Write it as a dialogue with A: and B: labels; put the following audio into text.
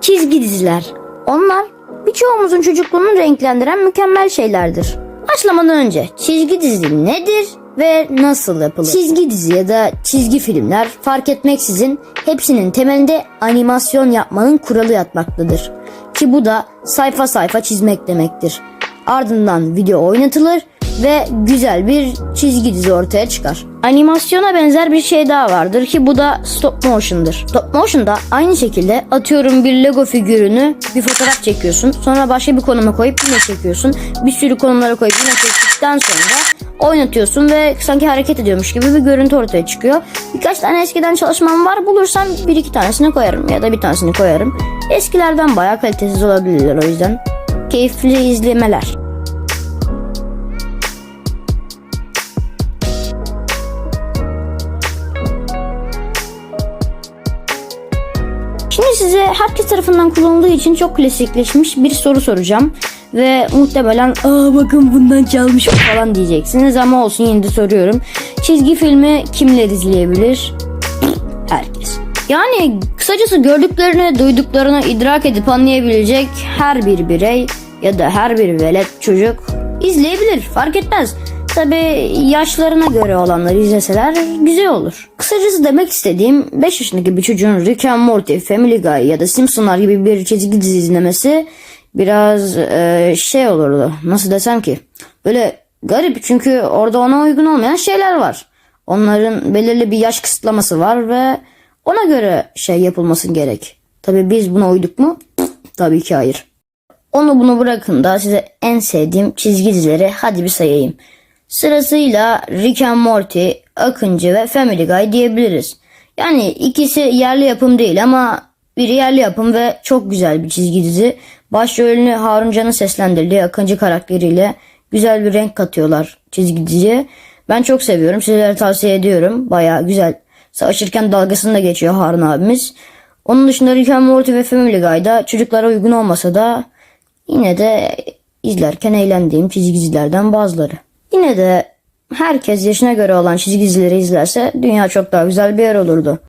A: Çizgi diziler. Onlar birçoğumuzun çocukluğunu renklendiren mükemmel şeylerdir. Başlamadan önce çizgi dizi nedir ve nasıl yapılır? Çizgi dizi ya da çizgi filmler fark etmeksizin hepsinin temelinde animasyon yapmanın kuralı yatmaktadır. Ki bu da sayfa sayfa çizmek demektir. Ardından video oynatılır ve güzel bir çizgi dizi ortaya çıkar. Animasyona benzer bir şey daha vardır ki bu da stop motion'dır. Stop motion'da aynı şekilde atıyorum bir Lego figürünü bir fotoğraf çekiyorsun. Sonra başka bir konuma koyup yine çekiyorsun. Bir sürü konumlara koyup yine çektikten sonra oynatıyorsun ve sanki hareket ediyormuş gibi bir görüntü ortaya çıkıyor. Birkaç tane eskiden çalışmam var. Bulursam bir iki tanesini koyarım ya da bir tanesini koyarım. Eskilerden bayağı kalitesiz olabilirler o yüzden. Keyifli izlemeler. Şimdi size herkes tarafından kullanıldığı için çok klasikleşmiş bir soru soracağım. Ve muhtemelen aa bakın bundan çalmış falan diyeceksiniz ama olsun yine de soruyorum. Çizgi filmi kimler izleyebilir? Herkes. Yani kısacası gördüklerini, duyduklarını idrak edip anlayabilecek her bir birey ya da her bir velet çocuk izleyebilir fark etmez. Tabi yaşlarına göre olanları izleseler güzel olur. Kısacası demek istediğim 5 yaşındaki bir çocuğun Rick and Morty, Family Guy ya da Simpsonlar gibi bir çizgi dizi izlemesi biraz e, şey olurdu. Nasıl desem ki? Böyle garip çünkü orada ona uygun olmayan şeyler var. Onların belirli bir yaş kısıtlaması var ve ona göre şey yapılması gerek. Tabi biz buna uyduk mu? Tabii ki hayır. Onu bunu bırakın da size en sevdiğim çizgi dizileri hadi bir sayayım. Sırasıyla Rick and Morty, Akıncı ve Family Guy diyebiliriz. Yani ikisi yerli yapım değil ama biri yerli yapım ve çok güzel bir çizgi dizi. Başrolünü Harun Can'ın seslendirdiği Akıncı karakteriyle güzel bir renk katıyorlar çizgi diziye. Ben çok seviyorum. Sizlere tavsiye ediyorum. Baya güzel. Savaşırken dalgasını da geçiyor Harun abimiz. Onun dışında Rick and Morty ve Family Guy'da çocuklara uygun olmasa da yine de izlerken eğlendiğim çizgi dizilerden bazıları. Yine de herkes yaşına göre olan çizgi dizileri izlerse dünya çok daha güzel bir yer olurdu.